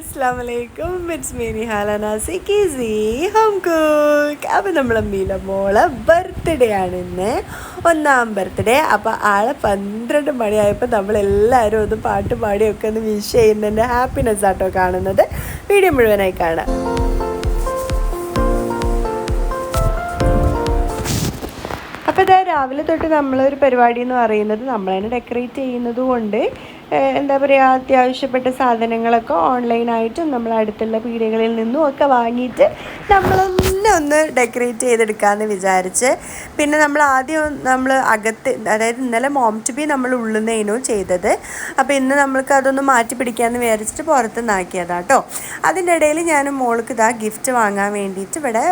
അസ്ലാമലൈക്കും it's മീനി ഹാലനാസി കീസി home cook അപ്പം നമ്മളെ മീല മോളെ ബർത്ത്ഡേ ആണ് ഇന്ന്. ഒന്നാം ബർത്ത്ഡേ അപ്പോൾ ആളെ പന്ത്രണ്ട് മണിയായപ്പോൾ നമ്മളെല്ലാവരും ഒന്ന് പാട്ട് പാടിയൊക്കെ ഒന്ന് വിഷ് ചെയ്യുന്നതിന്റെ ഹാപ്പിനെസ് ആട്ടോ കാണുന്നത്. വീഡിയോ മുഴുവനായി കാണാം. രാവിലെ തൊട്ട് നമ്മളൊരു പരിപാടി എന്ന് പറയുന്നത് നമ്മൾ തന്നെ ഡെക്കറേറ്റ് ചെയ്യുന്നത് കൊണ്ട് എന്താ പറയുക അത്യാവശ്യപ്പെട്ട സാധനങ്ങളൊക്കെ ഓൺലൈനായിട്ടും നമ്മൾ അടുത്തുള്ള പീടികകളിൽ നിന്നും ഒക്കെ വാങ്ങിയിട്ട് നമ്മളൊന്നെ ഒന്ന് ഡെക്കറേറ്റ് ചെയ്തെടുക്കാമെന്ന് വിചാരിച്ച്. പിന്നെ നമ്മൾ ആദ്യം നമ്മൾ അകത്ത് അതായത് ഇന്നലെ മോം ടു ബി നമ്മൾ ഉള്ളുന്നതിനു ചെയ്തത്. അപ്പോൾ ഇന്ന് നമ്മൾക്ക് അതൊന്ന് മാറ്റി പിടിക്കാമെന്ന് വിചാരിച്ചിട്ട് പുറത്തുനിന്നാക്കിയതാണ് കേട്ടോ അതിന്റെ ഇടയിൽ ഞാൻ മോൾക്ക് ഇതാ ഗിഫ്റ്റ് വാങ്ങാൻ വേണ്ടിയിട്ട് ഇവിടെ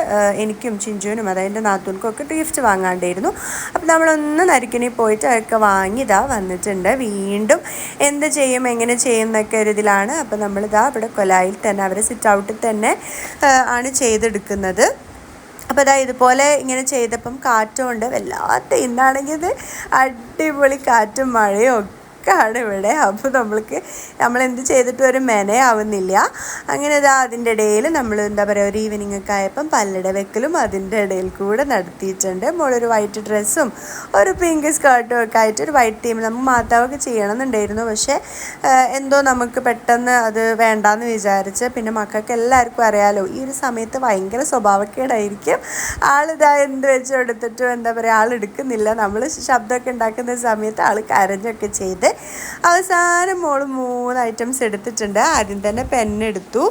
എനിക്കും ചിഞ്ചുവിനും അതായത് എന്റെ നാത്തൂർക്കും ഒക്കെ ഗിഫ്റ്റ് വാങ്ങാണ്ടായിരുന്നു. അപ്പോൾ നമ്മളൊന്ന് നരിക്കണി പോയിട്ട് അതൊക്കെ വാങ്ങി ഇതാ വന്നിട്ടുണ്ട്. വീണ്ടും എന്ത് ചെയ്യും എങ്ങനെ ചെയ്യും എന്നൊക്കെ ഒരു ഇതിലാണ്. അപ്പോൾ നമ്മളിതാ ഇവിടെ കൊലായിൽ തന്നെ അവരെ സിറ്റ് ഔട്ടിൽ തന്നെ ആണ് ചെയ്തെടുക്കുന്നത്. അപ്പോൾ അതാ ഇതുപോലെ ഇങ്ങനെ ചെയ്തപ്പം കാറ്റും ഉണ്ട്. വല്ലാത്ത ഇന്നാണെങ്കിൽ അടിപൊളി കാറ്റും മഴയും ഒക്കെ. ആണ് ഇവിടെ. അപ്പോൾ നമ്മൾക്ക് നമ്മൾ എന്ത് ചെയ്തിട്ടും ഒരു മെനയാവുന്നില്ല. അങ്ങനെ ഇതാ അതിന്റെ ഇടയിൽ നമ്മൾ എന്താ പറയുക ഒരു ഈവനിങ് ഒക്കെ ആയപ്പം പല്ലട വെക്കലും അതിന്റെ ഇടയിൽ കൂടെ നടത്തിയിട്ടുണ്ട്. മോളൊരു വൈറ്റ് ഡ്രസ്സും ഒരു പിങ്ക് സ്കേർട്ടും ഒക്കെ ആയിട്ട് ഒരു വൈറ്റ് തീം നമുക്ക് മാതാവൊക്കെ ചെയ്യണമെന്നുണ്ടായിരുന്നു. പക്ഷേ എന്തോ നമുക്ക് പെട്ടെന്ന് അത് വേണ്ടാന്ന് വിചാരിച്ച് പിന്നെ മക്കൾക്ക് എല്ലാവർക്കും അറിയാലോ ഈ ഒരു സമയത്ത് ഭയങ്കര സ്വഭാവക്കേടായിരിക്കും. ആളിതാ എന്ത് വെച്ച് കൊടുത്തിട്ടും എന്താ പറയുക ആൾ എടുക്കുന്നില്ല. നമ്മൾ ശബ്ദമൊക്കെ ഉണ്ടാക്കുന്ന സമയത്ത് ആൾ കരഞ്ഞൊക്കെ ചെയ്ത് അവസാനം മോൾ മൂന്ന് ഐറ്റംസ് എടുത്തിട്ടുണ്ട്. ആദ്യം തന്നെ പെണ്ണെടുത്തു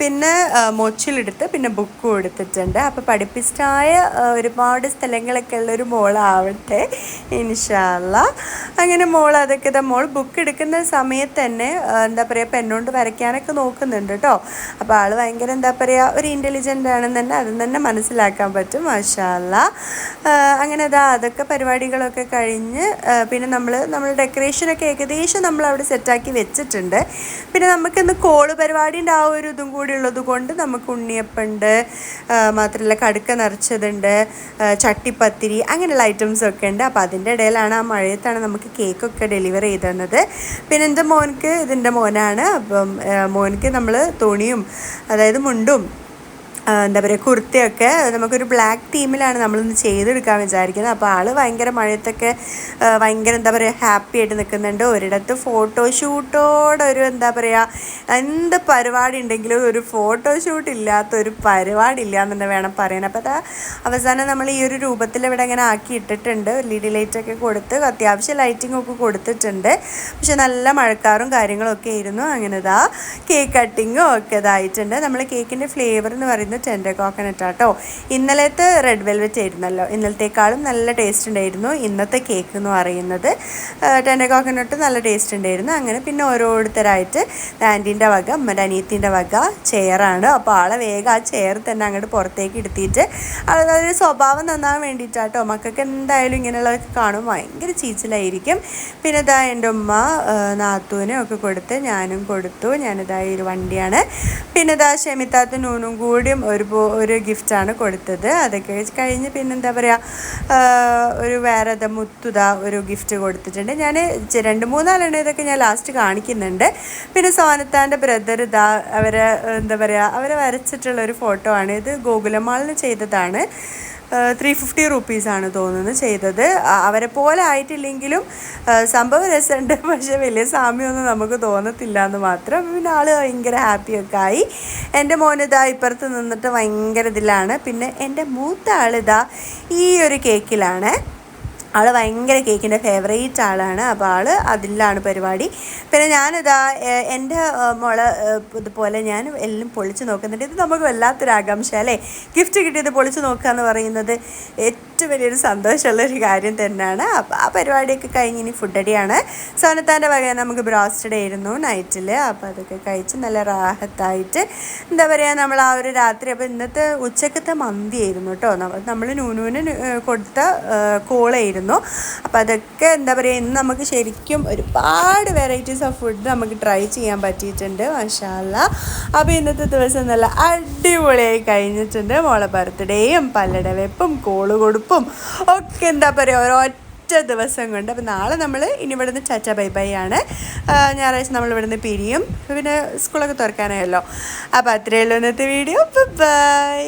പിന്നെ മൊച്ചിലെടുത്ത് പിന്നെ ബുക്കും എടുത്തിട്ടുണ്ട്. അപ്പോൾ പഠിപ്പിസ്റ്റായ ഒരുപാട് സ്ഥലങ്ങളൊക്കെ ഉള്ളൊരു മോളാവട്ടെ ഇൻഷാല്ല. അങ്ങനെ മോൾ അതൊക്കെ ഇതാ മോൾ ബുക്ക് എടുക്കുന്ന സമയത്ത് തന്നെ എന്താ പറയുക പെണ്ണുകൊണ്ട് വരയ്ക്കാനൊക്കെ നോക്കുന്നുണ്ട് കേട്ടോ അപ്പോൾ ആൾ ഭയങ്കര എന്താ പറയുക ഒരു ഇന്റലിജന്റ് ആണെന്ന് തന്നെ അതും തന്നെ മനസ്സിലാക്കാൻ പറ്റും മാഷാല്ല. അങ്ങനെ അതാ അതൊക്കെ പരിപാടികളൊക്കെ കഴിഞ്ഞ് പിന്നെ നമ്മൾ നമ്മൾ ഡെക്കറേഷനൊക്കെ ഏകദേശം നമ്മൾ അവിടെ സെറ്റാക്കി വെച്ചിട്ടുണ്ട്. പിന്നെ നമുക്കിന്ന് കോൾ പരിപാടിന്റെ ആ ഒരു ഇതും കൂടി ഉള്ളത് കൊണ്ട് നമുക്ക് ഉണ്ണിയപ്പുണ്ട് മാത്രമല്ല കടുക്ക നിറച്ചതുണ്ട് ചട്ടിപ്പത്തിരി അങ്ങനെയുള്ള ഐറ്റംസ് ഒക്കെ ഉണ്ട്. അപ്പോൾ അതിന്റെ ഇടയിലാണ് ആ മഴയത്താണ് നമുക്ക് കേക്കൊക്കെ ഡെലിവർ ചെയ്ത് തന്നത്. പിന്നെ എന്റെ മോനക്ക് ഇതിന്റെ മോനാണ്. അപ്പം മോനക്ക് നമ്മൾ തുണിയും അതായത് മുണ്ടും എന്താ പറയുക കുർത്തയൊക്കെ നമുക്കൊരു ബ്ലാക്ക് തീമിലാണ് നമ്മളിന്ന് ചെയ്തെടുക്കാൻ വിചാരിക്കുന്നത്. അപ്പോൾ ആൾ ഭയങ്കര മഴയത്തൊക്കെ ഭയങ്കര എന്താ പറയുക ഹാപ്പി ആയിട്ട് നിൽക്കുന്നുണ്ട് ഒരിടത്ത് ഫോട്ടോഷൂട്ടോടെ ഒരു എന്താ പറയുക എന്ത് പരിപാടി ഉണ്ടെങ്കിലും ഒരു ഫോട്ടോഷൂട്ട് ഇല്ലാത്ത ഒരു പരിപാടി ഇല്ല എന്ന് വേണം പറയാൻ. അപ്പോൾ അതാ അവസാനം നമ്മൾ ഈ ഒരു രൂപത്തിൽ ഇവിടെ ഇങ്ങനെ ആക്കി ഇട്ടിട്ടുണ്ട്. ഡി ലൈറ്റൊക്കെ കൊടുത്ത് അത്യാവശ്യം ലൈറ്റിംഗ് ഒക്കെ കൊടുത്തിട്ടുണ്ട്. പക്ഷെ നല്ല മഴക്കാറും കാര്യങ്ങളൊക്കെ ആയിരുന്നു. അങ്ങനെ ഇതാ കേക്ക് കട്ടിങ്ങും ഒക്കെ ഇതായിട്ടുണ്ട്. നമ്മൾ കേക്കിന്റെ ഫ്ലേവർ എന്ന് പറയുന്നത് ടെൻഡർ കോക്കനട്ട് ആട്ടോ ഇന്നലത്തെ റെഡ് വെൽവെറ്റ് ആയിരുന്നല്ലോ. ഇന്നലത്തേക്കാളും നല്ല ടേസ്റ്റ് ഉണ്ടായിരുന്നു. ഇന്നത്തെ കേക്ക് എന്ന് പറയുന്നത് ടെൻഡർ കോക്കനട്ട് നല്ല ടേസ്റ്റ് ഉണ്ടായിരുന്നു. അങ്ങനെ പിന്നെ ഓരോരുത്തരായിട്ട് ആന്റീന്റെ വക അമ്മന്റെ അനിയത്തിന്റെ വക ചെയറാണ് അപ്പോൾ ആളെ വേഗം ആ ചെയർ തന്നെ അങ്ങോട്ട് പുറത്തേക്ക് എടുത്തിട്ട് അതൊരു സ്വഭാവം നന്നാൻ വേണ്ടിയിട്ടാട്ടോ. മക്കൾക്ക് എന്തായാലും ഇങ്ങനെയുള്ളതൊക്കെ കാണും. ഭയങ്കര ചീച്ചിലായിരിക്കും. പിന്നെ ഇതാ എന്റെ ഉമ്മ നാത്തുവിനെ ഒക്കെ കൊടുത്ത് ഞാനും കൊടുത്തു. ഞാനിതാ ഈ ഒരു വണ്ടിയാണ്. പിന്നെ ഇതാ ഷെമിത്താത്ത നൂനും കൂടിയും ഒരു ഒരു ഗിഫ്റ്റാണ് കൊടുത്തത്. അതൊക്കെ കഴിഞ്ഞ് പിന്നെന്താ പറയുക ഒരു വേറെ മുത്തുത ഒരു ഗിഫ്റ്റ് കൊടുത്തിട്ടുണ്ട്. ഞാൻ രണ്ട് മൂന്നാലെണ്ണം ഇതൊക്കെ ഞാൻ ലാസ്റ്റ് കാണിക്കുന്നുണ്ട്. പിന്നെ സോനത്താന്റെ ബ്രദർ ഇതാ അവരെ എന്താ പറയുക അവരെ വരച്ചിട്ടുള്ള ഒരു ഫോട്ടോ ആണ്. ഇത് ഗോകുലമാളിന് ചെയ്തതാണ്. ത്രീ ഫിഫ്റ്റി റുപ്പീസാണ് തോന്നുന്നത് ചെയ്തത്. അവരെ പോലെ ആയിട്ടില്ലെങ്കിലും സംഭവം രസമുണ്ട്. പക്ഷേ വലിയ സാമ്യമൊന്നും നമുക്ക് തോന്നത്തില്ല എന്ന് മാത്രം. പിന്നെ ആൾ ഭയങ്കര ഹാപ്പിയൊക്കെ ആയി. എന്റെ മോനിതാ ഇപ്പുറത്ത് നിന്നിട്ട് ഭയങ്കര ഇതിലാണ്. പിന്നെ എന്റെ മൂത്ത ആളിതാ ഈ ഒരു കേക്കിലാണ് ആൾ ഭയങ്കര കേക്കിന്റെ ഫേവറേറ്റ് ആളാണ്. അപ്പോൾ ആൾ അതിലാണ് പരിപാടി. പിന്നെ ഞാനിതാ എന്റെ മോൾ ഇതുപോലെ ഞാൻ എല്ലാം പൊളിച്ച് നോക്കുന്നുണ്ട്. ഇത് നമുക്ക് വല്ലാത്തൊരു ആകാംക്ഷ അല്ലേ? ഗിഫ്റ്റ് കിട്ടിയത് പൊളിച്ച് നോക്കുക എന്ന് പറയുന്നത്. ഏറ്റവും വലിയൊരു സന്തോഷമുള്ള ഒരു കാര്യം തന്നെയാണ്. അപ്പോൾ ആ പരിപാടിയൊക്കെ കഴിഞ്ഞ് ഇനി ഫുഡ് അടിയാണ്. സോനത്താന്റെ വക നമുക്ക് ബ്രോസ്റ്റഡ് ആയിരുന്നു നൈറ്റിൽ അപ്പോൾ അതൊക്കെ കഴിച്ച് നല്ല റാഹത്തായിട്ട് എന്താ പറയുക നമ്മൾ ആ ഒരു രാത്രി അപ്പോൾ ഇന്നത്തെ ഉച്ചക്കത്തെ മന്തി ആയിരുന്നു കേട്ടോ നമ്മൾ നൂനൂന് കൊടുത്ത കോളായിരുന്നു. അപ്പോൾ അതൊക്കെ എന്താ പറയുക ഇന്ന് നമുക്ക് ശരിക്കും ഒരുപാട് വെറൈറ്റീസ് ഓഫ് ഫുഡ് നമുക്ക് ട്രൈ ചെയ്യാൻ പറ്റിയിട്ടുണ്ട്. മഷാല്ല അപ്പോൾ ഇന്നത്തെ ദിവസം നല്ല അടിപൊളിയായി കഴിഞ്ഞിട്ടുണ്ട്. മോളെ ബർത്ത്ഡേയും പല്ലട വെപ്പും കോൾ കൊടുപ്പും ഒക്കെ എന്താ പറയുക ഓരോ ഒറ്റ ദിവസം കൊണ്ട്. അപ്പോൾ നാളെ നമ്മൾ ഇനി ഇവിടുന്ന് ചാച്ച ബൈ ബൈ ആണ്. ഞായറാഴ്ച നമ്മൾ ഇവിടുന്ന് പിരിയും. പിന്നെ സ്കൂളൊക്കെ തുറക്കാനായല്ലോ. അപ്പോൾ അത്രയേ ഉള്ളൂ ഇന്നത്തെ വീഡിയോ. ബൈ.